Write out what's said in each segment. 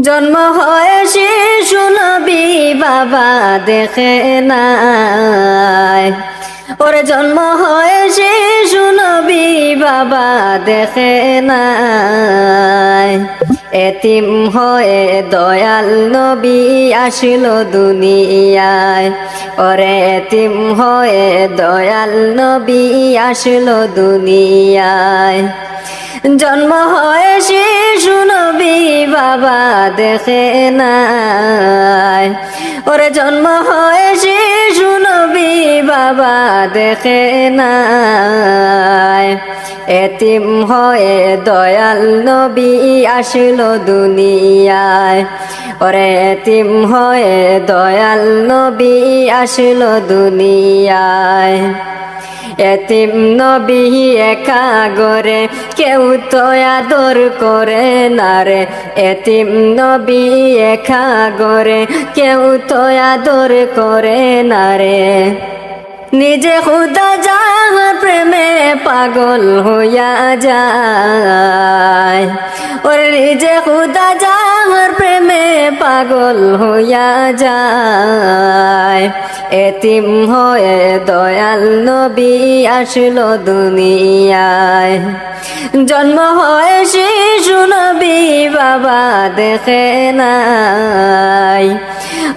জন্ম হয় শিশু নবী, বাবা দেখে নাই। ওরে জন্ম হয় শিশু নবী, বাবা দেখে নাই। এতিম হয়ে দয়াল নবী আসিল দুনিয়ায়। ওরে এতিম হয়ে দয়াল নবী আসিল দুনিয়ায়। জন্ম হয় শিশু নবী, বাবা দেখে নাই। ওরে জন্ম হয় শিশু নবী, বাবা দেখে নাই। এতিম হয়ে দয়াল নবী আসিল দুনিয়ায়। ওরে এতিম হয়ে দয়াল নবী আসিল দুনিয়ায়। এতিম নবী একা গরে কেউ তো আদর করে না রে। এতিম নবী একা গরে কেউ তো আদর করে না রে। নিজে খুদা যাহার প্রেমে পাগল হইয়া যায়। ওরে নিজে খুদা যাহার প্রেমে পাগল হইয়া যায়। এতিম হয়ে দয়াল নবী আসলো দুনিয়ায়। জন্ম হয় শিশু নবী, বাবা দেখে নাই।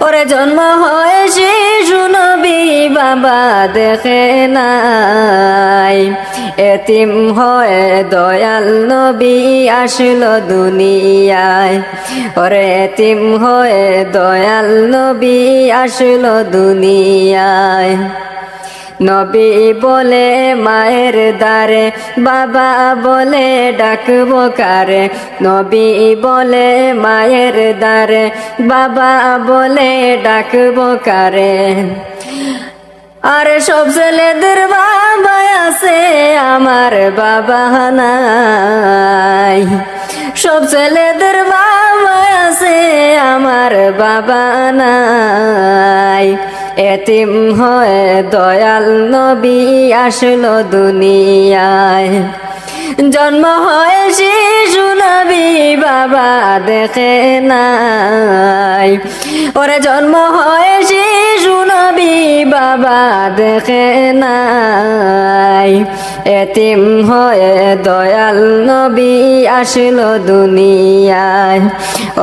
ওরে জন্ম হয় শিশু নবী, বাবা দেখে নাই। এতিম হয়ে দয়াল নবী আসলো দুনিয়ায়। ওরে এতিম হয়ে দয়াল নবী আসলো দুনিয়ায়। নবী বলে, মায়ের দ্বারে বাবা বলে ডাকবো কারে? নবী বলে, মায়ের দ্বারে বাবা বলে ডাকবো কারে? আরে সব ছেলেদের বাবা আছে, আমার বাবা নাই। সব ছেলেদের বাবা আছে, আমার বাবা নাই। এতিম হয় দয়াল নবী আসলো দুনিয়ায়। জন্ম হয় শিশু নবী, বাবা দেখে নাই। ওরে জন্ম হয় শিশু নবী, বাবা দেখে নাই। এতিম হয়ে দয়াল নবী আসলো দুনিয়ায়।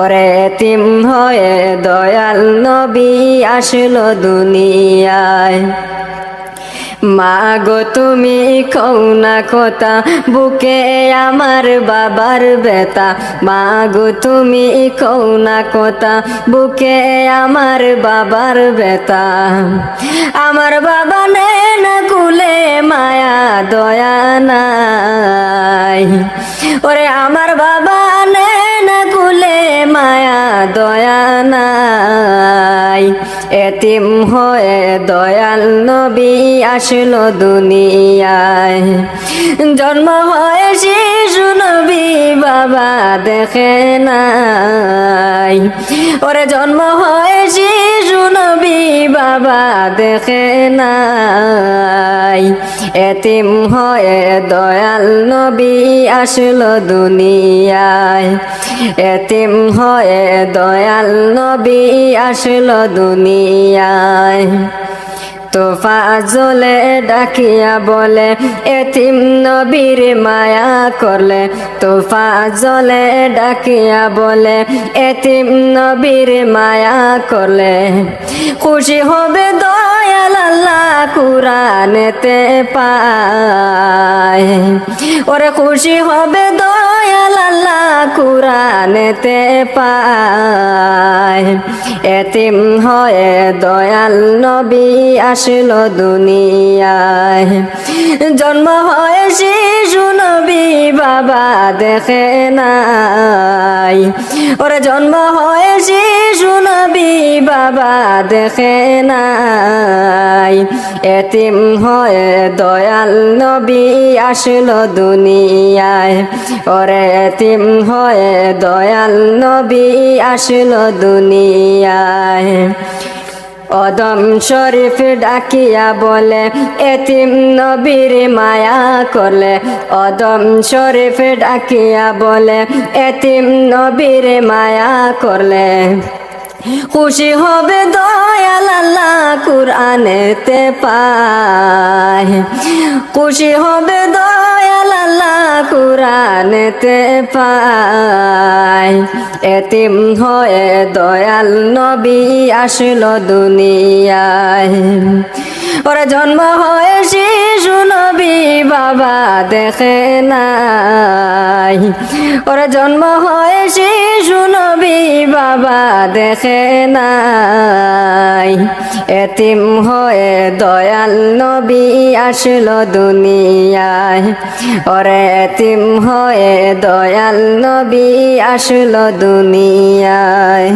ওরে এতিম হয়ে দয়াল নবী আসলো দুনিয়ায়। মা গো তুমি কৌনা কথা, বুকে আমার বাবার বেতা মা গো তুমি কৌনা কথা, বুকে আমার বাবার বেতা আমার বাবা নে না কুলে মায়া, দয়া নাই। ওরে, আমার বাবা নে না কুলে মায়া, দয়া নাই। এতিম হয়ে দয়াল নবী আসলো দুনিয়ায়। জন্ম হয় শিশু নবী বাবা দেখে নাই। ওরে জন্ম হয় শিশু নবী বাবা দেখে নাই। এতিম হয়ে দয়াল নবী আসলো দুনিয়ায়। এতিম হয়ে দয়াল নবী আসলো দুনিয়ায়। তোফা জলে ডাকিয়া বলে, এতিম নবীর মায়া করলে। তোফা জলে ডাকিয়া বলে, এতিম নবীর মায়া করলে। খুশি হবে দয়াল আল্লাহ কুরানেতে পায়। ওরে খুশি হবে দয়াল আল্লাহ কুরানেতে পায়। এতিম হয়ে দয়াল নবী আসল দুনিয়ায়। জন্ম হয়ে শিশু নবী, বাবা দেখে নাই। ওরে জন্ম হয়ে শিশু বাবা দেখে নাই। এতিম হয়ে দয়াল নবী আসলো দুনিয়ায়। ওরে এতিম হয়ে দয়াল নবী আসলো দুনিয়ায়। অদম শরীফ ডাকিয়া বলে, এতিম নবীর মায়া করলে। অদম শরীফ ডাকিয়া বলে, এতিম নবীর মায়া করলে। খুশি হবে দয়াল কুরআনেতে পায়। খুশি হবে দয়াল কুরআনেতে পায়। এতিম হয়ে দয়াল নবী আসলো দুনিয়ায়। ওরা জন্ম হয়ে শিশু নবী, বাবা দেখে নাই। ওরা জন্ম হয়ে শিশু নবী, বাবা দেখে নাই। এতিম হয়ে দয়াল নবী আসলো দুনিয়ায়। ওরে এতিম হয়ে দয়াল নবী আসলো দুনিয়ায়।